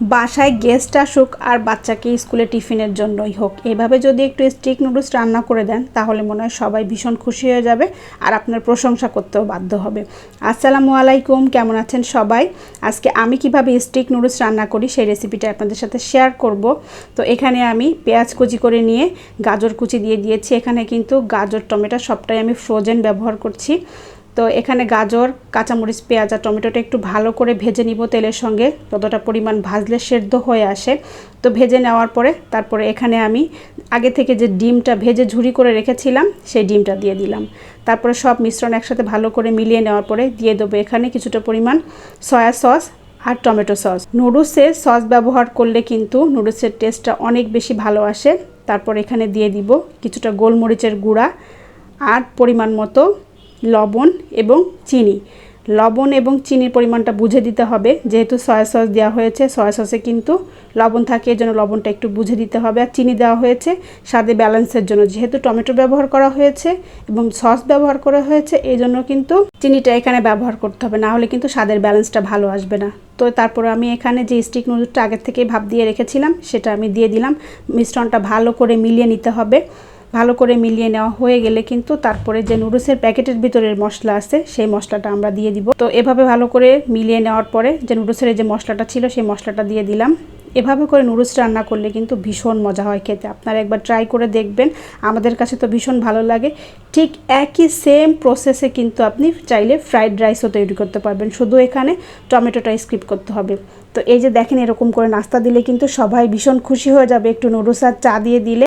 বাসায় গেস্ট আসুক আর বাচ্চাকে স্কুলে টিফিনের জন্যই হোক। এভাবে যদি একটু স্টিক নুডলস রান্না করে দেন, তাহলে মনে হয় সবাই ভীষণ খুশি হয়ে যাবে আর আপনার প্রশংসা করতেও বাধ্য হবে। আসসালামু আলাইকুম, কেমন আছেন সবাই? আজকে আমি কীভাবে স্টিক নুডলস রান্না করি সেই রেসিপিটা আপনাদের সাথে শেয়ার করব। তো এখানে আমি পেঁয়াজ কুচি করে নিয়ে গাজর কুচি দিয়ে দিয়েছি। এখানে কিন্তু গাজর, টমেটো সবটাই আমি ফ্রোজেন ব্যবহার করছি। তো এখানে গাজর, কাঁচামরিচ, পেঁয়াজ আর টমেটোটা একটু ভালো করে ভেজে নিব তেলের সঙ্গে। যতটা পরিমাণ ভাজলে সেদ্ধ হয়ে আসে। তো ভেজে নেওয়ার পরে তারপরে এখানে আমি আগে থেকে যে ডিমটা ভেজে ঝুরি করে রেখেছিলাম, সেই ডিমটা দিয়ে দিলাম। তারপরে সব মিশ্রণ একসাথে ভালো করে মিলিয়ে নেওয়ার পরে দিয়ে দেবো এখানে কিছুটা পরিমাণ সয়া সস আর টমেটো সস। নুডলসে সস ব্যবহার করলে কিন্তু নুডলসের টেস্টটা অনেক বেশি ভালো আসে। তারপর এখানে দিয়ে দিব কিছুটা গোলমরিচের গুঁড়া আর পরিমাণ মতো লবণ এবং চিনি। লবণ এবং চিনির পরিমাণটা বুঝে দিতে হবে। যেহেতু সয়া সস দেওয়া হয়েছে সয়া সসে কিন্তু লবণ থাকে এই জন্য লবণটা একটু বুঝে দিতে হবে। আর চিনি দেওয়া হয়েছে, স্বাদে ব্যালেন্সের জন্য। যেহেতু টমেটো ব্যবহার করা হয়েছে এবং সস ব্যবহার করা হয়েছে এই জন্য কিন্তু চিনিটা এখানে ব্যবহার করতে হবে। না হলে কিন্তু স্বাদের ব্যালেন্সটা ভালো আসবে না। তো তারপর আমি এখানে যে স্টিক নুডলসটা আগের থেকে ভাব দিয়ে রেখেছিলাম, সেটা আমি দিয়ে দিলাম। মিশ্রণটা ভালো করে মিলিয়ে নিতে হবে। ভালো করে মিলিয়ে নেওয়া হয়ে গেলে কিন্তু তারপরে যে নুডলসের প্যাকেটের ভিতরের মশলা আছে, সেই মশলাটা আমরা দিয়ে দিব। তো এভাবে ভালো করে মিলিয়ে নেওয়ার পরে যে নুডলসের যে মশলাটা ছিল, সেই মশলাটা দিয়ে দিলাম। এভাবে করে নুডলস রান্না করলে কিন্তু ভীষণ মজা হয় খেতে। আপনারা একবার ট্রাই করে দেখবেন, আমাদের কাছে তো ভীষণ ভালো লাগে। ঠিক একই সেম প্রসেসে কিন্তু আপনি চাইলে ফ্রাইড রাইসও তৈরি করতে পারবেন। শুধু এখানে টমেটোটা স্কিপ করতে হবে। তো এই যে দেখেন এরকম করে নাস্তা দিলে কিন্তু সবাই ভীষণ খুশি হয়ে যাবে একটু নুডলস আর চা দিয়ে দিলে।